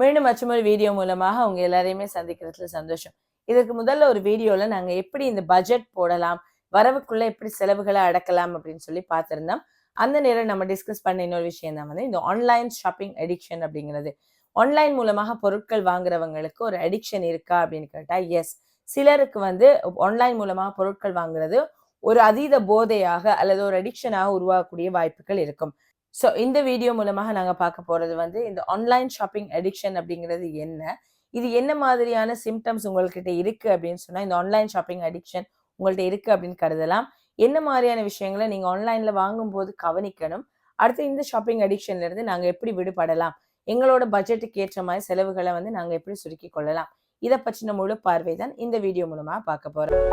மீண்டும் மற்றொரு வீடியோ மூலமாக அவங்க எல்லாரையுமே சந்திக்கிறதுல சந்தோஷம். இதுக்கு முதல்ல ஒரு வீடியோவில் நாங்கள் எப்படி இந்த பட்ஜெட் போடலாம் வரவுக்குள்ள எப்படி செலவுகளை அடக்கலாம் அப்படின்னு சொல்லி பார்த்திருந்தோம். அந்த நேரம் நம்ம டிஸ்கஸ் பண்ண இன்னொரு விஷயம் தான் வந்து இந்த ஆன்லைன் ஷாப்பிங் அடிக்ஷன் அப்படிங்கிறது. ஆன்லைன் மூலமாக பொருட்கள் வாங்குறவங்களுக்கு ஒரு அடிக்ஷன் இருக்கா அப்படின்னு கேட்டால் எஸ் சிலருக்கு வந்து ஆன்லைன் மூலமாக பொருட்கள் வாங்குறது ஒரு அதீத போதையாக அல்லது ஒரு அடிக்ஷனாக உருவாகக்கூடிய வாய்ப்புகள் இருக்கும். ஸோ இந்த வீடியோ மூலமாக நாங்கள் பார்க்க போகிறது வந்து இந்த ஆன்லைன் ஷாப்பிங் அடிக்ஷன் அப்படிங்கிறது என்ன? இது என்ன மாதிரியான சிம்டம்ஸ் உங்கள்கிட்ட இருக்குது அப்படின்னு சொன்னால் இந்த ஆன்லைன் ஷாப்பிங் அடிக்ஷன் உங்கள்கிட்ட இருக்குது அப்படின்னு கருதலாம். என்ன மாதிரியான விஷயங்களை நீங்கள் ஆன்லைனில் வாங்கும்போது கவனிக்கணும். அடுத்து இந்த ஷாப்பிங் அடிக்ஷன்லேருந்து நாங்கள் எப்படி விடுபடலாம்? எங்களோட பட்ஜெட்டுக்கு ஏற்ற மாதிரி செலவுகளை வந்து நாங்கள் எப்படி சுருக்கி கொள்ளலாம்? இதை பற்றின முழு பார்வை தான் இந்த வீடியோ மூலமாக பார்க்க போகிறோம்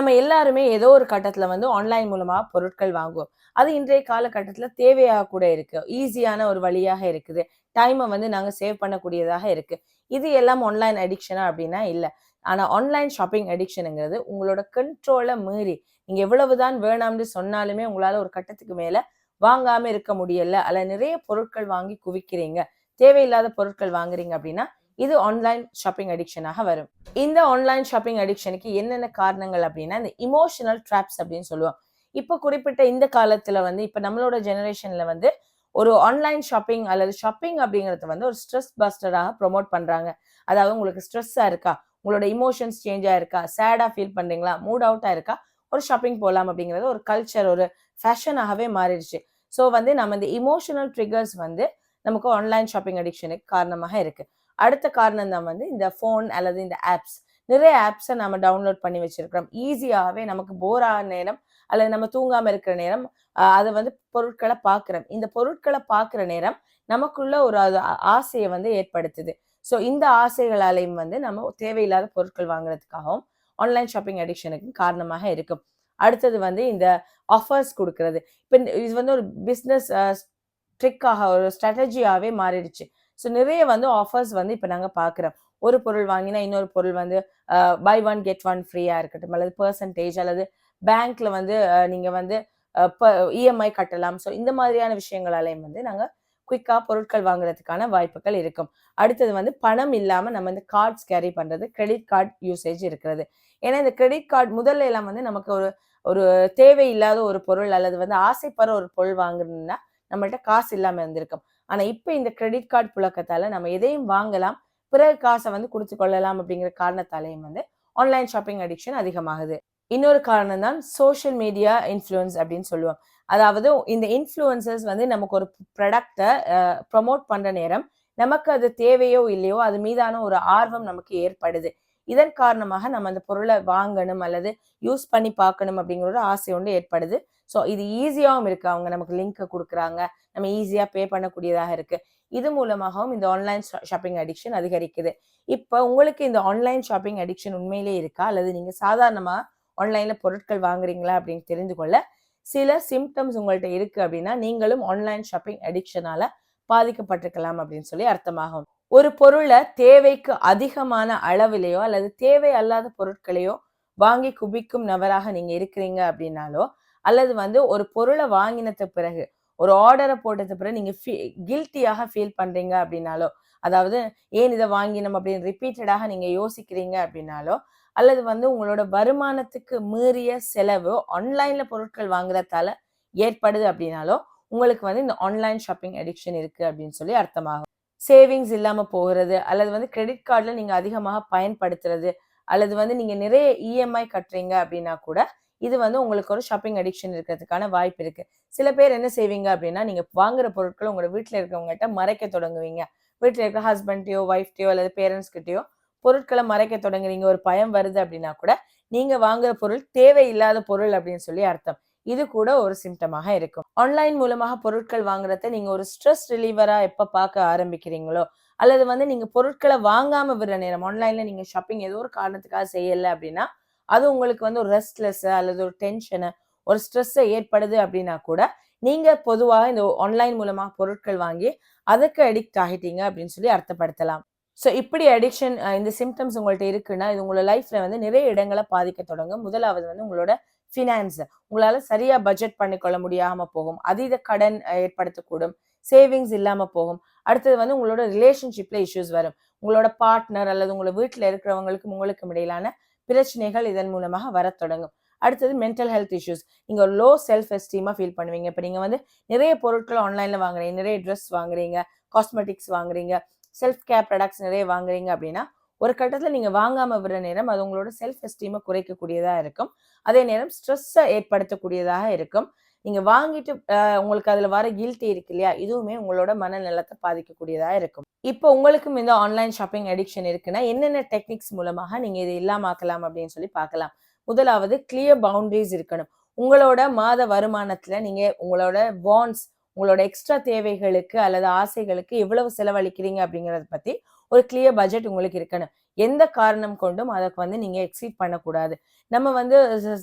நம்ம எல்லாருமே ஏதோ ஒரு கட்டத்துல வந்து ஆன்லைன் மூலமா பொருட்கள் வாங்குவோம். அது இன்றைய காலகட்டத்துல தேவையாக கூட இருக்கு. ஈஸியான ஒரு வழியாக இருக்குது. டைமை வந்து நாங்கள் சேவ் பண்ணக்கூடியதாக இருக்கு. இது எல்லாம் ஆன்லைன் அடிக்ஷனா அப்படின்னா இல்லை. ஆனால் ஆன்லைன் ஷாப்பிங் அடிக்ஷனுங்கிறது உங்களோட கண்ட்ரோலை மீறி நீங்கள் எவ்வளவுதான் வேணாம்னு சொன்னாலுமே உங்களால் ஒரு கட்டத்துக்கு மேலே வாங்காமல் இருக்க முடியல. அல்ல நிறைய பொருட்கள் வாங்கி குவிக்கிறீங்க. தேவையில்லாத பொருட்கள் வாங்குறீங்க அப்படின்னா இது ஆன்லைன் ஷாப்பிங் அடிக்ஷனாக வரும். இந்த ஆன்லைன் ஷாப்பிங் அடிக்ஷனுக்கு என்னென்ன காரணங்கள் அப்படின்னா இந்த இமோஷனல் ட்ராப்ஸ் அப்படின்னு சொல்லுவோம். இப்போ குறிப்பிட்ட இந்த காலத்துல வந்து இப்போ நம்மளோட ஜெனரேஷன்ல வந்து ஒரு ஆன்லைன் ஷாப்பிங் அல்லது ஷாப்பிங் அப்படிங்கிறது வந்து ஒரு ஸ்ட்ரெஸ் பஸ்டராக ப்ரொமோட் பண்ணுறாங்க அதாவது உங்களுக்கு ஸ்ட்ரெஸ்ஸாக இருக்கா? உங்களோட இமோஷன்ஸ் சேஞ்சாக இருக்கா? சேடாக ஃபீல் பண்ணுறீங்களா மூட் அவுட்டாக இருக்கா? ஒரு ஷாப்பிங் போகலாம் அப்படிங்கிறது ஒரு கல்ச்சர் ஒரு ஃபேஷனாகவே மாறிடுச்சு. ஸோ வந்து நம்ம இந்த இமோஷனல் ட்ரிகர்ஸ் வந்து நமக்கு ஆன்லைன் ஷாப்பிங் அடிக்ஷனுக்கு காரணமாக இருக்குது அடுத்த காரணம் தான் வந்து இந்த ஃபோன் அல்லது இந்த ஆப்ஸ் நிறைய ஆப்ஸை நம்ம டவுன்லோட் பண்ணி வச்சிருக்கிறோம். ஈஸியாகவே நமக்கு போர் ஆகிற நேரம் அல்லது நம்ம தூங்காமல் இருக்கிற நேரம் அதை வந்து பொருட்களை பார்க்குறோம். இந்த பொருட்களை பார்க்குற நேரம் நமக்குள்ள ஒரு அது ஆசையை வந்து ஏற்படுத்துது. ஸோ இந்த ஆசைகளாலையும் வந்து நம்ம தேவையில்லாத பொருட்கள் வாங்குறதுக்காகவும் ஆன்லைன் ஷாப்பிங் அடிக்ஷனுக்கு காரணமாக இருக்கும். அடுத்தது வந்து இந்த ஆஃபர்ஸ் கொடுக்கறது. இப்போ இது வந்து ஒரு பிஸ்னஸ் ட்ரிக்காக ஒரு ஸ்ட்ராட்டஜியாகவே மாறிடுச்சு. ஸோ நிறைய வந்து ஆஃபர்ஸ் வந்து இப்போ நாங்கள் பார்க்குறோம் ஒரு பொருள் வாங்கினா இன்னொரு பொருள் வந்து பை ஒன் கெட் ஒன் ஃப்ரீயாக இருக்கட்டும். அல்லது பர்சன்டேஜ் அல்லது பேங்க்ல வந்து நீங்கள் வந்து இஎம்ஐ கட்டலாம். ஸோ இந்த மாதிரியான விஷயங்களாலையும் வந்து நாங்கள் குயிக்காக பொருட்கள் வாங்குறதுக்கான வாய்ப்புகள் இருக்கும். அடுத்தது வந்து பணம் இல்லாமல் நம்ம இந்த கார்ட்ஸ் கேரி பண்ணுறது கிரெடிட் கார்டு யூசேஜ் இருக்கிறது. ஏன்னா இந்த கிரெடிட் கார்டு முதல்ல எல்லாம் வந்து நமக்கு ஒரு ஒரு தேவையில்லாத ஒரு பொருள் அல்லது வந்து ஆசைப்படுற ஒரு பொருள் வாங்குறதுன்னா நம்மள்ட்ட காசு இல்லாமல் இருந்திருக்கும். ஆனால் இப்போ இந்த கிரெடிட் கார்டு புழக்கத்தால் நம்ம எதையும் வாங்கலாம் பிறகு காசை வந்து கொடுத்து கொள்ளலாம் அப்படிங்கிற காரணத்தாலையும் வந்து ஆன்லைன் ஷாப்பிங் அடிக்ஷன் அதிகமாகுது. இன்னொரு காரணம் தான் சோஷியல் மீடியா இன்ஃப்ளூயன்ஸ் அப்படின்னு சொல்லுவோம். அதாவது இந்த இன்ஃப்ளூயன்சர்ஸ் வந்து நமக்கு ஒரு ப்ராடக்டை ப்ரமோட் பண்ற நேரம் நமக்கு அது தேவையோ இல்லையோ அது மீதான ஒரு ஆர்வம் நமக்கு ஏற்படுது. இதன் காரணமாக நம்ம அந்த பொருளை வாங்கணும் அல்லது யூஸ் பண்ணி பார்க்கணும் அப்படிங்கிற ஒரு ஆசை ஒன்று ஏற்படுது. ஸோ இது ஈஸியாகவும் இருக்குது அவங்க நமக்கு லிங்க்கை கொடுக்குறாங்க. நம்ம ஈஸியாக பே பண்ணக்கூடியதாக இருக்குது இது மூலமாகவும் இந்த ஆன்லைன் ஷாப்பிங் அடிக்ஷன் அதிகரிக்குது. இப்போ உங்களுக்கு இந்த ஆன்லைன் ஷாப்பிங் அடிக்ஷன் உண்மையிலே இருக்கா? அல்லது நீங்கள் சாதாரணமாக ஆன்லைனில் பொருட்கள் வாங்குறீங்களா? அப்படின்னு தெரிந்து கொள்ள சில சிம்டம்ஸ் உங்கள்கிட்ட இருக்கு அப்படின்னா நீங்களும் ஆன்லைன் ஷாப்பிங் அடிக்ஷனால பாதிக்கப்பட்டிருக்கலாம் அப்படின்னு சொல்லி அர்த்தமாகும். ஒரு பொருளை தேவைக்கு அதிகமான அளவிலேயோ அல்லது தேவை அல்லாத பொருட்களையோ வாங்கி குவிக்கும் நபராக நீங்க இருக்கிறீங்க அப்படின்னாலோ அல்லது வந்து ஒரு பொருளை வாங்கினது பிறகு ஒரு ஆர்டரை போட்டது பிறகு நீங்கள் ஃபீ கில்ட்டியாக ஃபீல் பண்ணுறீங்க அப்படின்னாலோ அதாவது ஏன் இதை வாங்கினோம் அப்படின்னு ரிப்பீட்டடாக நீங்கள் யோசிக்கிறீங்க அப்படின்னாலோ அல்லது வந்து உங்களோட வருமானத்துக்கு மீறிய செலவு ஆன்லைனில் பொருட்கள் வாங்குறதால ஏற்படுது அப்படின்னாலோ உங்களுக்கு வந்து இந்த ஆன்லைன் ஷாப்பிங் அடிக்ஷன் இருக்குது அப்படின்னு சொல்லி அர்த்தமாகும். சேவிங்ஸ் இல்லாமல் போகிறது அல்லது வந்து கிரெடிட் கார்டில் நீங்கள் அதிகமாக பயன்படுத்துறது அல்லது வந்து நீங்கள் நிறைய இஎம்ஐ கட்டுறீங்க அப்படின்னா கூட இது வந்து உங்களுக்கு ஒரு ஷாப்பிங் அடிக்ஷன் இருக்கிறதுக்கான வாய்ப்பு இருக்கு. சில பேர் என்ன செய்வீங்க அப்படின்னா நீங்க வாங்குற பொருட்கள் உங்களோட வீட்டில் இருக்கவங்ககிட்ட மறைக்க தொடங்குவீங்க. வீட்டில் இருக்கிற ஹஸ்பண்ட்டையோ ஒய்ஃப்டையோ அல்லது பேரண்ட்ஸ்கிட்டயோ பொருட்களை மறைக்க தொடங்குறீங்க. ஒரு பயம் வருது அப்படின்னா கூட நீங்க வாங்குற பொருள் தேவையில்லாத பொருள் அப்படின்னு சொல்லி அர்த்தம். இது கூட ஒரு சிம்டமாக இருக்கும். ஆன்லைன் மூலமாக பொருட்கள் வாங்குறத நீங்க ஒரு ஸ்ட்ரெஸ் ரிலீவரா எப்ப பார்க்க ஆரம்பிக்கிறீங்களோ அல்லது வந்து நீங்க பொருட்களை வாங்காம விடுற நேரம் ஆன்லைன்ல நீங்க ஷாப்பிங் ஏதோ ஒரு காரணத்துக்காக செய்யல அப்படின்னா அது உங்களுக்கு வந்து ஒரு ரெஸ்ட்லெஸ் அல்லது ஒரு டென்ஷனை ஒரு ஸ்ட்ரெஸ்ஸை ஏற்படுது அப்படின்னா கூட நீங்கள் பொதுவாக இந்த ஆன்லைன் மூலமாக பொருட்கள் வாங்கி அதுக்கு அடிக்ட் ஆகிட்டீங்க அப்படின்னு சொல்லி அர்த்தப்படுத்தலாம். ஸோ இப்படி அடிக்ஷன் இந்த சிம்டம்ஸ் உங்கள்கிட்ட இருக்குன்னா இது உங்களோட லைஃப்பில் வந்து நிறைய இடங்களை பாதிக்க தொடங்கும். முதலாவது வந்து உங்களோட ஃபினான்ஸ் உங்களால் சரியாக பட்ஜெட் பண்ணிக்கொள்ள முடியாமல் போகும். அதீத கடன் ஏற்படுத்தக்கூடும். சேவிங்ஸ் இல்லாமல் போகும். அடுத்தது வந்து உங்களோட ரிலேஷன்ஷிப்பில் இஷ்யூஸ் வரும். உங்களோட பார்ட்னர் அல்லது உங்களோட வீட்டில் இருக்கிறவங்களுக்கும் உங்களுக்கும் இடையிலான பிரச்சனைகள் இதன் மூலமாக வரத் தொடங்கும். அடுத்தது மென்டல் ஹெல்த் இஷ்யூஸ் நீங்கள் லோ செல்ஃப் எஸ்டீமா ஃபீல் பண்ணுவீங்க. இப்போ நீங்கள் வந்து நிறைய பொருட்கள் ஆன்லைனில் வாங்குறீங்க. நிறைய ட்ரெஸ் வாங்குறீங்க. காஸ்மெட்டிக்ஸ் வாங்குறீங்க. செல்ஃப் கேர் ப்ராடக்ட்ஸ் நிறைய வாங்குறீங்க அப்படின்னா ஒரு கட்டத்தில் நீங்க வாங்காமல் விடுற நேரம் அது உங்களோட செல்ஃப் எஸ்டீமை குறைக்கக்கூடியதாக இருக்கும். அதே நேரம் ஸ்ட்ரெஸ்ஸை ஏற்படுத்தக்கூடியதாக இருக்கும். நீங்கள் வாங்கிட்டு உங்களுக்கு அதில் வர கில்ட்டி இருக்கு இல்லையா? இதுவுமே உங்களோட மனநலத்தை பாதிக்கக்கூடியதாக இருக்கும். இப்போ உங்களுக்கும் இந்த ஆன்லைன் ஷாப்பிங் அடிக்ஷன் இருக்குன்னா என்னென்ன டெக்னிக்ஸ் மூலமாக நீங்கள் இதை இல்லாமாக்கலாம் அப்படின்னு சொல்லி பார்க்கலாம். முதலாவது கிளியர் பவுண்டரிஸ் இருக்கணும். உங்களோட மாத வருமானத்தில் நீங்கள் உங்களோட பாண்ட்ஸ் உங்களோட எக்ஸ்ட்ரா தேவைகளுக்கு அல்லது ஆசைகளுக்கு எவ்வளவு செலவழிக்கிறீங்க அப்படிங்கிறத பற்றி ஒரு கிளியர் பட்ஜெட் உங்களுக்கு இருக்கணும். எந்த காரணம் கொண்டும் அதுக்கு வந்து நீங்க எக்ஸீட் பண்ணக்கூடாது. நம்ம வந்து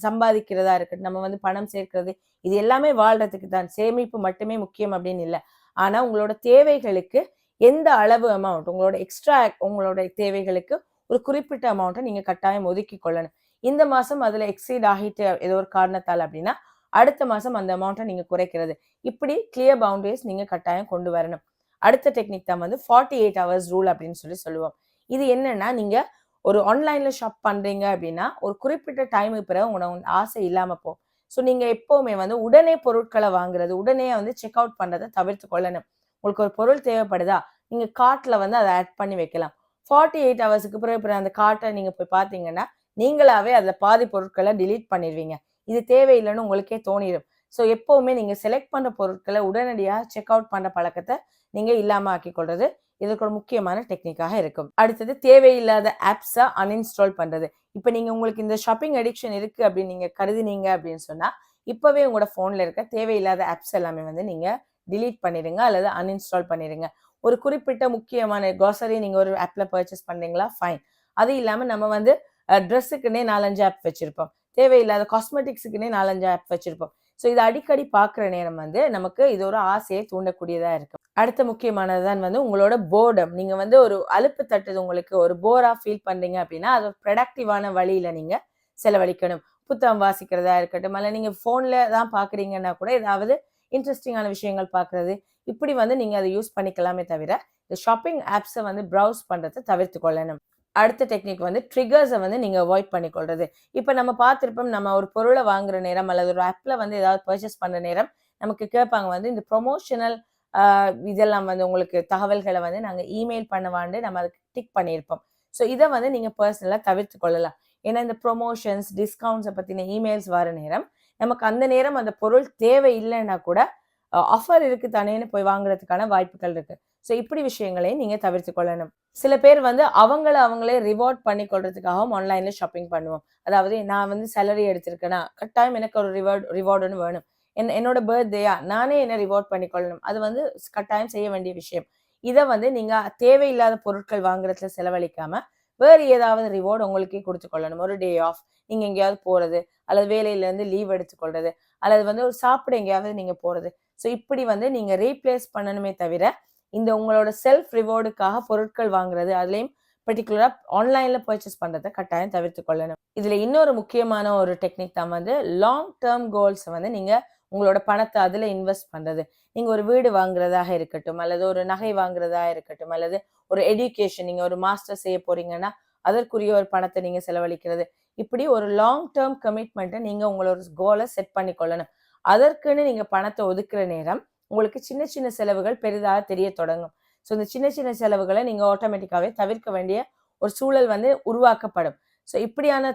சம்பாதிக்கிறதா இருக்கட்டும் நம்ம வந்து பணம் சேர்க்கிறது இது எல்லாமே வாழ்றதுக்கு தான். சேமிப்பு மட்டுமே முக்கியம் அப்படின்னு இல்லை. ஆனா உங்களோட தேவைகளுக்கு எந்த அளவு அமௌண்ட் உங்களோட எக்ஸ்ட்ரா உங்களோட தேவைகளுக்கு ஒரு குறிப்பிட்ட அமௌண்ட்டை நீங்க கட்டாயம் ஒதுக்கி கொள்ளணும். இந்த மாசம் அதுல எக்ஸீட் ஆகிட்டு ஏதோ ஒரு காரணத்தால் அப்படின்னா அடுத்த மாசம் அந்த அமௌண்ட்டை நீங்க குறைக்கிறது. இப்படி கிளியர் பவுண்டரிஸ் நீங்க கட்டாயம் கொண்டு வரணும். அடுத்த டெக்னிக் தான் வந்து ஃபார்ட்டி எயிட் ஹவர்ஸ் ரூல் அப்படின்னு சொல்லி சொல்லுவோம். இது என்னன்னா நீங்க ஒரு ஆன்லைன்ல ஷாப் பண்றீங்க அப்படின்னா ஒரு குறிப்பிட்ட டைமுக்கு பிறகு உங்களோட வந்து ஆசை இல்லாம போகும். ஸோ நீங்க எப்பவுமே வந்து உடனே பொருட்களை வாங்குறது உடனே வந்து செக் அவுட் பண்றதை தவிர்த்து கொள்ளணும். உங்களுக்கு ஒரு பொருள் தேவைப்படுதா நீங்க கார்ட்ல வந்து அதை ஆட் பண்ணி வைக்கலாம். ஃபார்ட்டி எயிட் ஹவர்ஸுக்கு பிறகு பிறகு அந்த கார்ட்டை நீங்க போய் பார்த்தீங்கன்னா நீங்களாவே அதில் பாதி பொருட்களை டிலீட் பண்ணிடுவீங்க. இது தேவையில்லைன்னு உங்களுக்கே தோணிடும். ஸோ எப்பவுமே நீங்க செலக்ட் பண்ற பொருட்களை உடனடியாக செக் அவுட் பண்ற பழக்கத்தை நீங்க இல்லாம ஆக்கி கொள்றது இதற்கு ஒரு முக்கியமான டெக்னிக்காக இருக்கும். அடுத்தது தேவையில்லாத ஆப்ஸை அன்இன்ஸ்டால் பண்ணுறது இப்போ நீங்கள் உங்களுக்கு இந்த ஷாப்பிங் அடிக்ஷன் இருக்குது அப்படின்னு நீங்கள் கருதினீங்க அப்படின்னு சொன்னால் இப்போவே உங்களோட ஃபோனில் இருக்க தேவையில்லாத ஆப்ஸ் எல்லாமே வந்து நீங்கள் டிலீட் பண்ணிடுங்க அல்லது அன்இன்ஸ்டால் பண்ணிடுங்க. ஒரு குறிப்பிட்ட முக்கியமான க்ராசரி நீங்கள் ஒரு ஆப்பில் பர்ச்சேஸ் பண்ணுறீங்களா ஃபைன் அது இல்லாமல் நம்ம வந்து ட்ரெஸ்ஸுக்குன்னே நாலஞ்சு ஆப் வச்சுருப்போம். தேவையில்லாத காஸ்மெட்டிக்ஸுக்குன்னே நாலஞ்சு ஆப் வச்சுருப்போம். ஸோ இது அடிக்கடி பார்க்குற நேரம் வந்து நமக்கு இது ஒரு ஆசையை தூண்டக்கூடியதாக இருக்குது அடுத்த முக்கியமானது தான் வந்து உங்களோட போர்டம் நீங்கள் வந்து ஒரு அலுப்பு தட்டுது உங்களுக்கு ஒரு போராக ஃபீல் பண்ணுறீங்க அப்படின்னா அது ப்ரொடக்டிவான வழியில் நீங்கள் செலவழிக்கணும். புத்தகம் வாசிக்கிறதா இருக்கட்டும் அல்ல நீங்கள் ஃபோனில் தான் பார்க்குறீங்கன்னா கூட ஏதாவது இன்ட்ரெஸ்டிங்கான விஷயங்கள் பார்க்குறது இப்படி வந்து நீங்கள் அதை யூஸ் பண்ணிக்கலாமே தவிர இந்த ஷாப்பிங் ஆப்ஸை வந்து ப்ரௌஸ் பண்ணுறதை தவிர்த்து கொள்ளணும். அடுத்த டெக்னிக் வந்து ட்ரிகர்ஸை வந்து நீங்கள் அவாய்ட் பண்ணிக்கொள்றது. இப்போ நம்ம பார்த்துருப்போம் நம்ம ஒரு பொருளை வாங்குற நேரம் அல்லது ஒரு ஆப்பில் வந்து ஏதாவது பர்ச்சேஸ் பண்ணுற நேரம் நமக்கு கேட்பாங்க வந்து இந்த ப்ரொமோஷனல் இதெல்லாம் வந்து உங்களுக்கு தகவல்களை வந்து நாங்கள் இமெயில் பண்ணவாண்டு நம்ம அதுக்கு டிக் பண்ணியிருப்போம் ஸோ இதை வந்து நீங்கள் பர்சனலாக தவிர்த்து கொள்ளலாம். ஏன்னா இந்த ப்ரொமோஷன்ஸ் டிஸ்கவுண்ட்ஸை பற்றின இமெயில்ஸ் வர நேரம் நமக்கு அந்த நேரம் அந்த பொருள் தேவை இல்லைன்னா கூட ஆஃபர் இருக்கு தானேன்னு போய் வாங்குறதுக்கான வாய்ப்புகள் இருக்கு. ஸோ இப்படி விஷயங்களையும் நீங்கள் தவிர்த்து கொள்ளணும். சில பேர் வந்து அவங்கள அவங்களே ரிவார்ட் பண்ணி கொள்றதுக்காகவும் ஆன்லைனில் ஷாப்பிங் பண்ணுவோம். அதாவது நான் வந்து சேலரி எடுத்திருக்கேன்னா கட்டாயம் எனக்கு ஒரு ரிவார்டு ரிவார்டுன்னு வேணும். என் என்னோட பர்த்டேயா நானே என்ன ரிவார்ட் பண்ணிக்கொள்ளணும். அது வந்து கட்டாயம் செய்ய வேண்டிய விஷயம். இதை வந்து நீங்க தேவையில்லாத பொருட்கள் வாங்குறதுல செலவழிக்காம வேறு ஏதாவது ரிவார்டு உங்களுக்கே கொடுத்து கொள்ளணும். ஒரு டே ஆஃப் நீங்க எங்கேயாவது போறது அல்லது வேலையிலேருந்து லீவ் எடுத்துக்கொள்றது அல்லது வந்து ஒரு சாப்பிட எங்கேயாவது நீங்க போறது. ஸோ இப்படி வந்து நீங்க ரீப்ளேஸ் பண்ணணுமே தவிர இந்த உங்களோட செல்ஃப் ரிவார்டுக்காக பொருட்கள் வாங்குறது அதுலேயும் பர்டிகுலராக ஆன்லைனில் பர்ச்சேஸ் பண்ணுறதை கட்டாயம் தவிர்த்து கொள்ளணும். இதில் இன்னொரு முக்கியமான ஒரு டெக்னிக் தான் வந்து லாங் டேர்ம் கோல்ஸை வந்து நீங்கள் உங்களோட பணத்தை அதுல இன்வெஸ்ட் பண்றது. நீங்க ஒரு வீடு வாங்குறதாக இருக்கட்டும் அல்லது ஒரு நகை வாங்குறதா இருக்கட்டும் அல்லது ஒரு எஜுகேஷன் நீங்க ஒரு மாஸ்டர் செய்ய போறீங்கன்னா அதற்குரிய ஒரு பணத்தை நீங்க செலவழிக்கிறது. இப்படி ஒரு லாங் டேர்ம் கமிட்மெண்ட்டை நீங்க உங்களோட கோலை செட் பண்ணி கொள்ளணும் அதற்குன்னு நீங்க பணத்தை ஒதுக்குற நேரம் உங்களுக்கு சின்ன சின்ன செலவுகள் பெரிதாக தெரிய தொடங்கும். ஸோ இந்த சின்ன சின்ன செலவுகளை நீங்க ஆட்டோமேட்டிக்காவே தவிர்க்க வேண்டிய ஒரு சூழல் வந்து உருவாக்கப்படும். ஸோ இப்படியான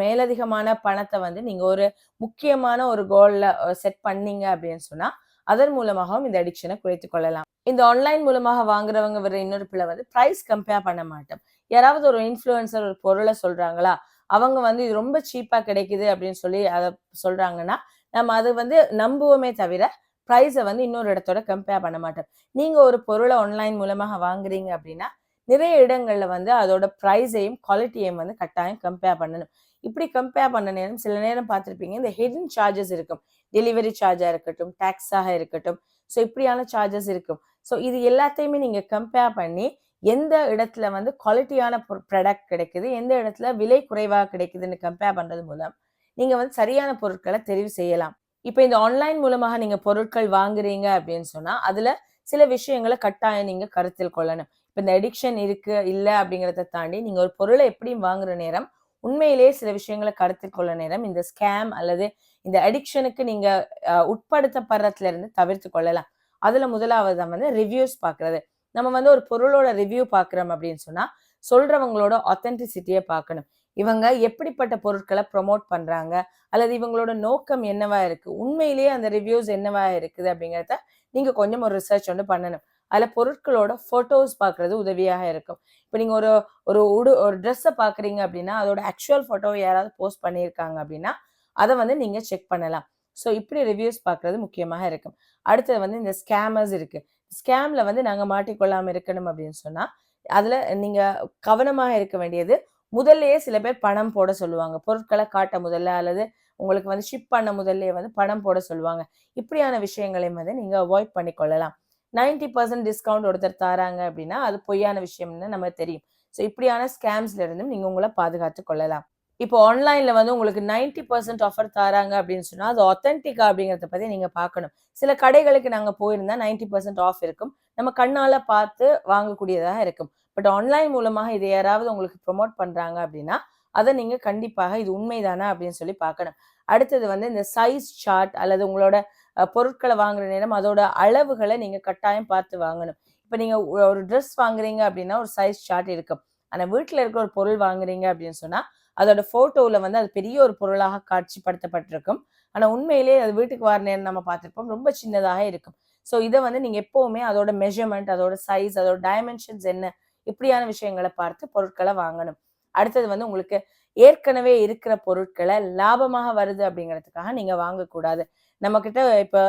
மேலதிகமான பணத்தை வந்து நீங்கள் ஒரு முக்கியமான ஒரு கோலில் செட் பண்ணீங்க அப்படின்னு சொன்னால் அதன் மூலமாகவும் இந்த அடிக்ஷனை குறைத்து கொள்ளலாம். இந்த ஆன்லைன் மூலமாக வாங்குறவங்க வர இன்னொரு பிள்ளை வந்து ப்ரைஸ் கம்பேர் பண்ண மாட்டோம். யாராவது ஒரு இன்ஃப்ளூயன்சர் ஒரு பொருளை சொல்கிறாங்களா அவங்க வந்து இது ரொம்ப சீப்பாக கிடைக்குது அப்படின்னு சொல்லி அதை சொல்கிறாங்கன்னா நம்ம அது வந்து நம்புவோமே தவிர ப்ரைஸை வந்து இன்னொரு இடத்தோட கம்பேர் பண்ண மாட்டோம். நீங்கள் ஒரு பொருளை ஆன்லைன் மூலமாக வாங்குறீங்க அப்படின்னா நிறைய இடங்கள்ல வந்து அதோட ப்ரைஸையும் குவாலிட்டியையும் வந்து கட்டாயம் கம்பேர் பண்ணணும். இப்படி கம்பேர் பண்ண நேரம் சில நேரம் பார்த்துருப்பீங்க இந்த ஹிடன் சார்ஜஸ் இருக்கும். டெலிவரி சார்ஜா இருக்கட்டும் டேக்ஸாக இருக்கட்டும். ஸோ இப்படியான சார்ஜஸ் இருக்கும். ஸோ இது எல்லாத்தையுமே நீங்க கம்பேர் பண்ணி எந்த இடத்துல வந்து குவாலிட்டியான ப்ராடக்ட் கிடைக்குது எந்த இடத்துல விலை குறைவாக கிடைக்குதுன்னு கம்பேர் பண்றது மூலம் நீங்க வந்து சரியான பொருட்களை தெரிவு செய்யலாம். இப்ப இந்த ஆன்லைன் மூலமாக நீங்க பொருட்கள் வாங்குறீங்க அப்படின்னு சொன்னா, அதுல சில விஷயங்களை கட்டாயம் நீங்க கருத்தில் கொள்ளணும். இப்ப இந்த அடிக்ஷன் இருக்கு, இல்ல அப்படிங்கிறத தாண்டி நீங்க ஒரு பொருளை எப்படியும் வாங்குற நேரம், உண்மையிலேயே சில விஷயங்களை கருத்தில் கொள்ள நேரம் இந்த ஸ்கேம் அல்லது இந்த அடிக்ஷனுக்கு நீங்க உட்படுத்தப்படுறதுல இருந்து தவிர்த்து கொள்ளலாம். அதுல முதலாவது வந்து ரிவ்யூஸ் பாக்குறது நம்ம வந்து ஒரு பொருளோட ரிவ்யூ பார்க்குறோம் அப்படின்னு சொன்னா, சொல்றவங்களோட ஆத்தென்டிசிட்டிய பார்க்கணும். இவங்க எப்படிப்பட்ட பொருட்களை ப்ரொமோட் பண்றாங்க? அல்லது இவங்களோட நோக்கம் என்னவா இருக்கு? உண்மையிலேயே அந்த ரிவ்யூஸ் என்னவா இருக்குது அப்படிங்கிறத நீங்கள் கொஞ்சம் ஒரு ரிசர்ச் ஒன்று பண்ணணும். அதில் பொருட்களோட ஃபோட்டோஸ் பார்க்குறது உதவியாக இருக்கும். இப்போ நீங்கள் ஒரு ஒரு உடு ஒரு ட்ரெஸ்ஸை பார்க்குறீங்க அப்படின்னா, அதோட ஆக்சுவல் ஃபோட்டோவை யாராவது போஸ்ட் பண்ணியிருக்காங்க அப்படின்னா, அதை வந்து நீங்கள் செக் பண்ணலாம். ஸோ இப்படி ரிவ்யூஸ் பார்க்குறது முக்கியமாக இருக்கும். அடுத்தது வந்து இந்த ஸ்கேமர்ஸ் இருக்குது ஸ்கேமில் வந்து நாங்கள் மாட்டிக்கொள்ளாமல் இருக்கணும் அப்படின்னு சொன்னால் அதில் நீங்கள் கவனமாக இருக்க வேண்டியது, முதல்லையே சில பேர் பணம் போட சொல்லுவாங்க. பொருட்களை காட்ட முதல்ல அல்லது உங்களுக்கு வந்து ஷிப் பண்ண முதல்ல வந்து பணம் போட சொல்லுவாங்க. இப்படியான விஷயங்களையும் வந்து நீங்கள் அவாய்ட் பண்ணிக்கொள்ளலாம். 90% டிஸ்கவுண்ட் ஒருத்தர் தராங்க அப்படின்னா, அது பொய்யான விஷயம்னு நமக்கு தெரியும். ஸோ இப்படியான ஸ்கேம்ஸ்ல இருந்தும் நீங்கள் உங்களை பாதுகாத்து கொள்ளலாம். இப்போ ஆன்லைன்ல வந்து உங்களுக்கு 90% ஆஃபர் தராங்க அப்படின்னு சொன்னால் அது ஒத்தன்டிக்கா அப்படிங்கிறத பத்தி நீங்க பார்க்கணும். சில கடைகளுக்கு நாங்கள் போயிருந்தா 90% ஆஃப் இருக்கும். நம்ம கண்ணால பார்த்து வாங்கக்கூடியதாக இருக்கும். பட் ஆன்லைன் மூலமாக இதை யாராவது உங்களுக்கு ப்ரமோட் பண்றாங்க அப்படின்னா, அதை நீங்க கண்டிப்பாக இது உண்மைதானா அப்படின்னு சொல்லி பார்க்கணும். அடுத்தது வந்து இந்த சைஸ் சார்ட் அல்லது உங்களோட பொருட்களை வாங்குற நேரம் அதோட அளவுகளை நீங்க கட்டாயம் பார்த்து வாங்கணும். இப்ப நீங்க ஒரு ட்ரெஸ் வாங்குறீங்க அப்படின்னா, ஒரு சைஸ் சார்ட் இருக்கும். ஆனா வீட்டில் இருக்க ஒரு பொருள் வாங்குறீங்க அப்படின்னு சொன்னா, அதோட ஃபோட்டோவில் வந்து அது பெரிய ஒரு பொருளாக காட்சிப்படுத்தப்பட்டிருக்கும். ஆனா உண்மையிலேயே அது வீட்டுக்கு வர நேரம் நம்ம பார்த்துருப்போம் ரொம்ப சின்னதாக இருக்கும். ஸோ இதை வந்து நீங்க எப்பவுமே அதோட மெஷர்மெண்ட் அதோட சைஸ், அதோட டைமென்ஷன்ஸ் என்ன? இப்படியான விஷயங்களை பார்த்து பொருட்களை வாங்கணும். அடுத்தது வந்து உங்களுக்கு ஏற்கனவே இருக்கிற பொருட்களை லாபமாக வருது அப்படிங்கிறதுக்காக நீங்க வாங்கக்கூடாது. நம்ம கிட்ட இப்போ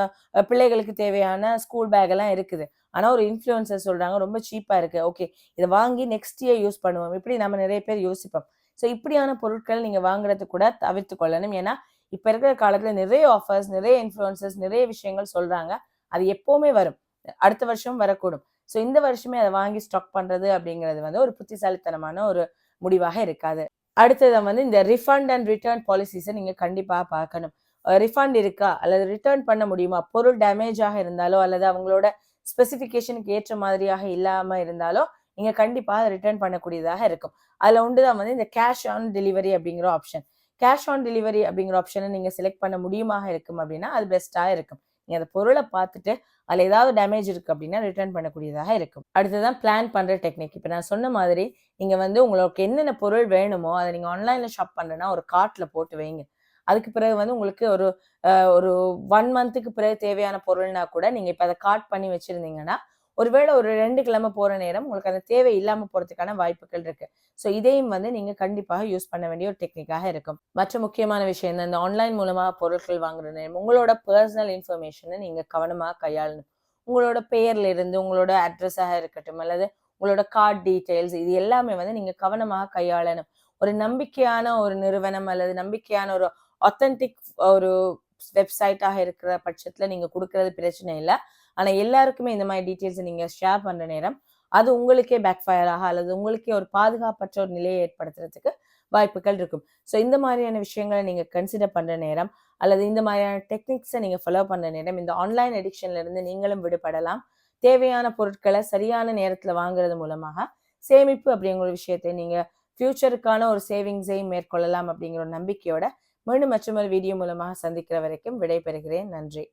பிள்ளைகளுக்கு தேவையான ஸ்கூல் பேக் எல்லாம் இருக்குது. ஆனால் ஒரு இன்ஃப்ளூயன்சர் சொல்றாங்க ரொம்ப சீப்பா இருக்கு. ஓகே இதை வாங்கி நெக்ஸ்ட் இயர் யூஸ் பண்ணுவோம். இப்படி நம்ம நிறைய பேர் யோசிப்போம். ஸோ இப்படியான பொருட்கள் நீங்க வாங்குறது கூட தவிர்த்து கொள்ளணும். ஏன்னா, இப்போ இருக்கிற காலத்துல நிறைய ஆஃபர்ஸ், நிறைய இன்ஃப்ளூயன்சர்ஸ் நிறைய விஷயங்கள் சொல்றாங்க. அது எப்பவுமே வரும். அடுத்த வருஷம் வரக்கூடும். ஸோ இந்த வருஷமே அதை வாங்கி ஸ்டாக் பண்றது அப்படிங்கிறது வந்து ஒரு புத்திசாலித்தனமான ஒரு முடிவாக இருக்காது. அடுத்தது வந்து இந்த ரிஃபண்ட் அண்ட் ரிட்டர்ன் பாலிசிஸை நீங்கள் கண்டிப்பாக பார்க்கணும். ரிஃபண்ட் இருக்கா? அல்லது ரிட்டர்ன் பண்ண முடியுமா? பொருள் டேமேஜாக இருந்தாலோ அல்லது அவங்களோட ஸ்பெசிஃபிகேஷனுக்கு ஏற்ற மாதிரியாக இல்லாமல் இருந்தாலோ, நீங்கள் கண்டிப்பாக ரிட்டர்ன் பண்ணக்கூடியதாக இருக்கும். அதில் உண்டு தான் வந்து இந்த கேஷ் ஆன் டெலிவரி அப்படிங்கிற ஆப்ஷன். கேஷ் ஆன் டெலிவரி அப்படிங்கிற ஆப்ஷனை நீங்கள் செலக்ட் பண்ண முடியுமாக இருக்கும் அப்படின்னா, அது பெஸ்ட்டாக இருக்கும். நீங்கள் அந்த பொருளை பார்த்துட்டு, அதில் ஏதாவது டேமேஜ் இருக்குது அப்படின்னா ரிட்டர்ன் பண்ணக்கூடியதாக இருக்கும். அடுத்ததான் பிளான் பண்ணுற டெக்னிக். இப்போ நான் சொன்ன மாதிரி, நீங்கள் வந்து உங்களுக்கு என்னென்ன பொருள் வேணுமோ, அதை நீங்கள் ஆன்லைனில் ஷாப் பண்ணுறேன்னா ஒரு கார்ட்டில் போட்டு வைங்க. அதுக்கு பிறகு வந்து உங்களுக்கு ஒரு ஒரு ஒன் மந்த்துக்கு பிறகு தேவையான பொருள்னா கூட, நீங்கள் இப்போ அதை கார்ட் பண்ணி வச்சிருந்தீங்கன்னா, ஒருவேளை ஒரு ரெண்டு கிழமை போற நேரம் உங்களுக்கு அந்த தேவை இல்லாம போறதுக்கான வாய்ப்புகள் இருக்கு. ஸோ இதையும் வந்து நீங்க கண்டிப்பாக யூஸ் பண்ண வேண்டிய ஒரு டெக்னிக்காக இருக்கும். மற்ற முக்கியமான விஷயம் இந்த இந்த ஆன்லைன் மூலமா பொருட்கள் வாங்குற நேரம், உங்களோட பர்சனல் இன்ஃபர்மேஷனை நீங்க கவனமாக கையாளணும். உங்களோட பெயர்ல இருந்து, உங்களோட அட்ரஸாக இருக்கட்டும், அல்லது உங்களோட கார்ட் டீட்டெயில்ஸ் இது எல்லாமே வந்து நீங்க கவனமாக கையாளணும். ஒரு நம்பிக்கையான ஒரு நிறுவனம் அல்லது நம்பிக்கையான ஒரு ஆத்தென்டிக் ஒரு வெப்சைட்டாக இருக்கிற பட்சத்தில் நீங்கள் கொடுக்கறது பிரச்சனை இல்லை ஆனா எல்லாருக்குமே இந்த மாதிரி டீட்டெயில்ஸ் நீங்க ஷேர் பண்ற நேரம், அது உங்களுக்கே பேக் ஃபயராக ஆக அல்லது உங்களுக்கே ஒரு பாதுகாப்பற்ற ஒரு நிலையை ஏற்படுத்துறதுக்கு வாய்ப்புகள் இருக்கும். ஸோ இந்த மாதிரியான விஷயங்கள நீங்கள் கன்சிடர் பண்ணுற நேரம், அல்லது இந்த மாதிரியான டெக்னிக்ஸை நீங்கள் ஃபாலோ பண்ணுற நேரம், இந்த ஆன்லைன் அடிக்ஷன்லேருந்து நீங்களும் விடுபடலாம். தேவையான பொருட்களை சரியான நேரத்தில் வாங்குறது மூலமாக, சேமிப்பு அப்படிங்கிற ஒரு விஷயத்தை நீங்கள் ஃப்யூச்சருக்கான ஒரு சேவிங்ஸையும் மேற்கொள்ளலாம் அப்படிங்கிற ஒரு நம்பிக்கையோட, மீண்டும் மற்றொரு வீடியோ மூலமாக சந்திக்கிற வரைக்கும் விடைபெறுகிறேன். நன்றி.